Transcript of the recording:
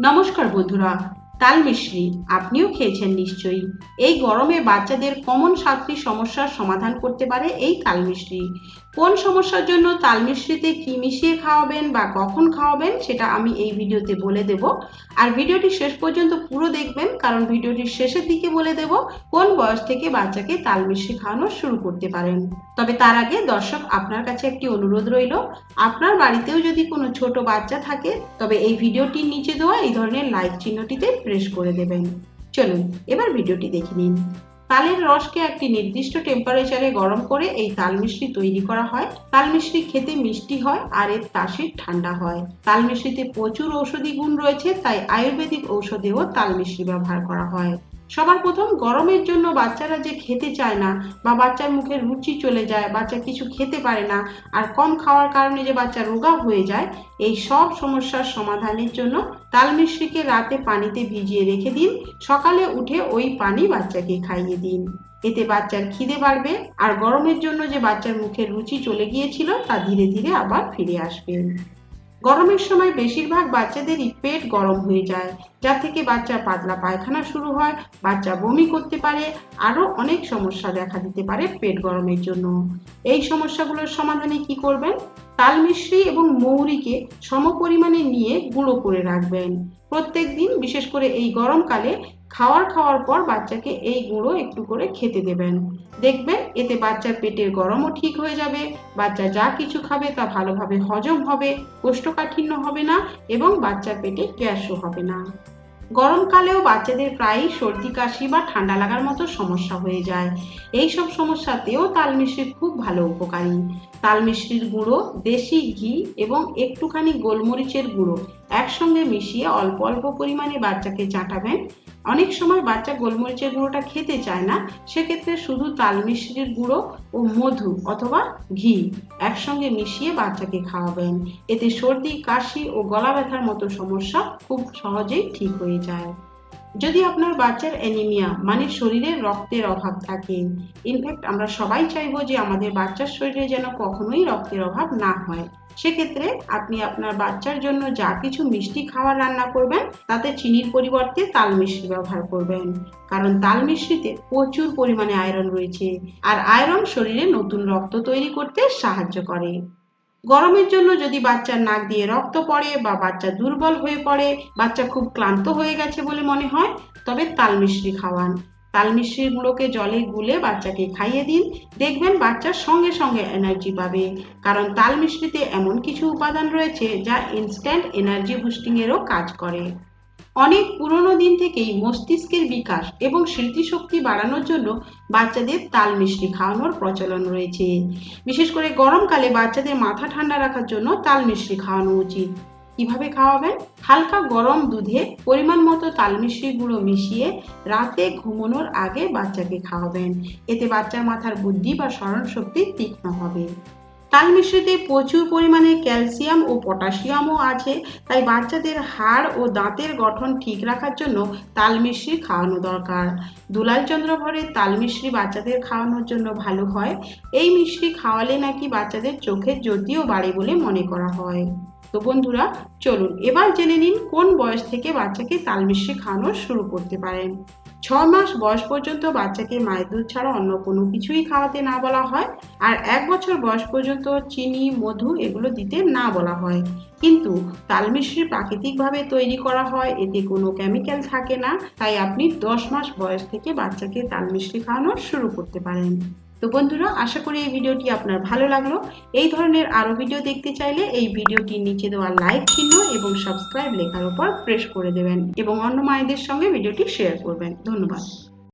নমস্কার বন্ধুরা। তাল মিশ্রি আপনিও খেয়েছেন নিশ্চয়ই। এই গরমে বাচ্চাদের কমন সাতটি সমস্যার সমাধান করতে পারে এই তাল মিশ্রি কোন সমস্যার জন্য তাল মিশ্রিতে কি মিশিয়ে খাওয়াবেন বা কখন খাওয়াবেন সেটা আমি এই ভিডিওতে বলে দেব। আর ভিডিওটি শেষ পর্যন্ত পুরো দেখবেন, কারণ ভিডিওটির শেষের দিকে বলে দেব কোন বয়স থেকে বাচ্চাকে তাল মিশ্রি খাওয়ানো শুরু করতে পারেন। তবে তার আগে দর্শক, আপনার কাছে একটি অনুরোধ রইল। আপনার বাড়িতেও যদি কোনো ছোট বাচ্চা থাকে, তবে এই ভিডিওটির নিচে দেওয়া এই ধরনের লাইক চিহ্নটিতে প্রেস করে দেবেন। চলুন, এবার ভিডিওটি দেখে নিন। তালের রসকে একটি নির্দিষ্ট টেম্পারেচারে গরম করে এই তাল মিশ্রি তৈরি করা হয়। তাল মিশ্রি খেতে মিষ্টি হয় আর এর তাসির ঠান্ডা হয়। তাল মিশ্রিতে প্রচুর ঔষধি গুণ রয়েছে, তাই আয়ুর্বেদিক ঔষধেও তাল মিশ্রি ব্যবহার করা হয়। সবার প্রথম গরমের জন্য বাচ্চারা যে খেতে চায় না বা বাচ্চার মুখে রুচি চলে যায়, বাচ্চা কিছু খেতে পারে না আর কম খাওয়ার কারণে যে বাচ্চা রোগা হয়ে যায়, এই সব সমস্যার সমাধানের জন্য তাল মিশ্রিকে রাতে পানিতে ভিজিয়ে রেখে দিন। সকালে উঠে ওই পানি বাচ্চাকে খাইয়ে দিন। এতে বাচ্চার খিদে বাড়বে আর গরমের জন্য যে বাচ্চার মুখে রুচি চলে গিয়েছিল তা ধীরে ধীরে আবার ফিরে আসবে। গরমের সময় বেশিরভাগ বাচ্চাদেরই পেট গরম হয়ে যায়, যা থেকে বাচ্চা পাতলা পায়খানা শুরু হয়, বাচ্চা বমি করতে পারে, আরও অনেক সমস্যা দেখা দিতে পারে পেট গরমের জন্য। এই সমস্যাগুলোর সমাধানে কি করবেন? তাল মিশ্রি এবং মৌরিকে সমপরিমাণে নিয়ে গুঁড়ো করে রাখবেন। প্রত্যেক দিন, বিশেষ করে এই গরমকালে খাওয়ার খাওয়ার পর বাচ্চাকে এই গুঁড়ো একটু করে খেতে দেবেন। দেখবেন এতে বাচ্চার পেটের গরমও ঠিক হয়ে যাবে, বাচ্চা যা কিছু খাবে তা ভালোভাবে হজম হবে, কোষ্ঠকাঠিন্য হবে না এবং বাচ্চার পেটে গ্যাসও হবে না। গরমকালেও বাচ্চাদের প্রায়ই সর্দি, কাশি বা ঠান্ডা লাগার মতো সমস্যা হয়ে যায়। এই সব সমস্যাতেও তাল মিশ্রি খুব ভালো উপকারী। তাল মিশ্রির গুঁড়ো, দেশি ঘি এবং একটুখানি গোলমরিচের গুঁড়ো একসঙ্গে মিশিয়ে অল্প অল্প পরিমাণে বাচ্চাকে চাটাবেন। অনেক সময় বাচ্চা গোলমরিচের গুঁড়োটা খেতে চায় না, সেক্ষেত্রে শুধু তাল মিশ্রির গুঁড়ো ও মধু অথবা ঘি একসঙ্গে মিশিয়ে বাচ্চাকে খাওয়াবেন। এতে সর্দি, কাশি ও গলা ব্যথার মতো সমস্যা খুব সহজেই ঠিক হয়ে যায়। যদি আপনার বাচ্চার অ্যানিমিয়া মানে শরীরে রক্তের অভাব থাকে, ইনফ্যাক্ট আমরা সবাই চাইব যে আমাদের বাচ্চার শরীরে যেন কখনোই রক্তের অভাব না হয়। সেক্ষেত্রে আপনি আপনার বাচ্চার জন্য যা কিছু মিষ্টি খাবার রান্না করবেন, তাতে চিনির পরিবর্তে তাল মিশ্রি ব্যবহার করবেন। কারণ তাল মিশ্রিতে প্রচুর পরিমাণে আয়রন রয়েছে আর আয়রন শরীরে নতুন রক্ত তৈরি করতে সাহায্য করে। গরমের জন্য যদি বাচ্চার নাক দিয়ে রক্ত পড়ে বা বাচ্চা দুর্বল হয়ে পড়ে, বাচ্চা খুব ক্লান্ত হয়ে গেছে বলে মনে হয়, তবে তাল মিশ্রি খাওয়ান। তাল মিশ্রিগুলোকে জলে গুলে বাচ্চাকে খাইয়ে দিন। দেখবেন বাচ্চার সঙ্গে সঙ্গে এনার্জি পাবে। কারণ তাল মিশ্রিতে এমন কিছু উপাদান রয়েছে যা ইনস্ট্যান্ট এনার্জি বুস্টিংয়েরও কাজ করে। অনেক পুরনো দিন থেকেই মস্তিষ্কের বিকাশ এবং স্মৃতিশক্তি বাড়ানোর জন্য বাচ্চাদের তাল মিষ্টি খাওয়ানোর প্রচলন রয়েছে। বিশেষ করে গরমকালে বাচ্চাদের মাথা ঠান্ডা রাখার জন্য তাল মিষ্টি খাওয়ানো উচিত। কীভাবে খাওয়াবেন? হালকা গরম দুধে পরিমাণ মতো তাল মিশ্রি গুঁড়ো মিশিয়ে রাতে ঘুমানোর আগে বাচ্চাকে খাওয়াবেন। এতে বাচ্চার মাথার বুদ্ধি বা স্মরণ শক্তি তীক্ষ্ণ হবে। তাল মিশ্রিতে প্রচুর পরিমাণে ক্যালসিয়াম ও পটাশিয়ামও আছে, তাই বাচ্চাদের হাড় ও দাঁতের গঠন ঠিক রাখার জন্য তাল মিশ্রি খাওয়ানো দরকার। দুলাল চন্দ্র ভরে তাল মিশ্রি বাচ্চাদের খাওয়ানোর জন্য ভালো হয়। এই মিশ্রি খাওয়ালে নাকি বাচ্চাদের চোখের জ্যোতিও বাড়ে বলে মনে করা হয়। তো বন্ধুরা, চলুন এবার জেনে নিন কোন বয়স থেকে বাচ্চাকে তাল মিশ্রি খাওয়ানো শুরু করতে পারেন ছ মাস বয়স পর্যন্ত বাচ্চাকে মায়ের দুধ ছাড়া অন্য কোনো কিছুই খাওয়াতে না বলা হয় আর এক বছর বয়স পর্যন্ত চিনি, মধু এগুলো দিতে না বলা হয়। কিন্তু তাল মিশ্রি প্রাকৃতিকভাবে তৈরি করা হয়, এতে কোনো কেমিক্যাল থাকে না। তাই আপনি দশ মাস বয়স থেকে বাচ্চাকে তাল মিশ্রি খাওয়ানো শুরু করতে পারেন। তো বন্ধুরা, আশা করি এই ভিডিওটি আপনার ভালো লাগল। এই ধরনের আরও ভিডিও দেখতে চাইলে এই ভিডিওটির নিচে দেওয়া লাইক চিহ্ন এবং সাবস্ক্রাইব লেখার উপর প্রেস করে দেবেন এবং অন্য মায়েদের সঙ্গে ভিডিওটি শেয়ার করবেন। ধন্যবাদ।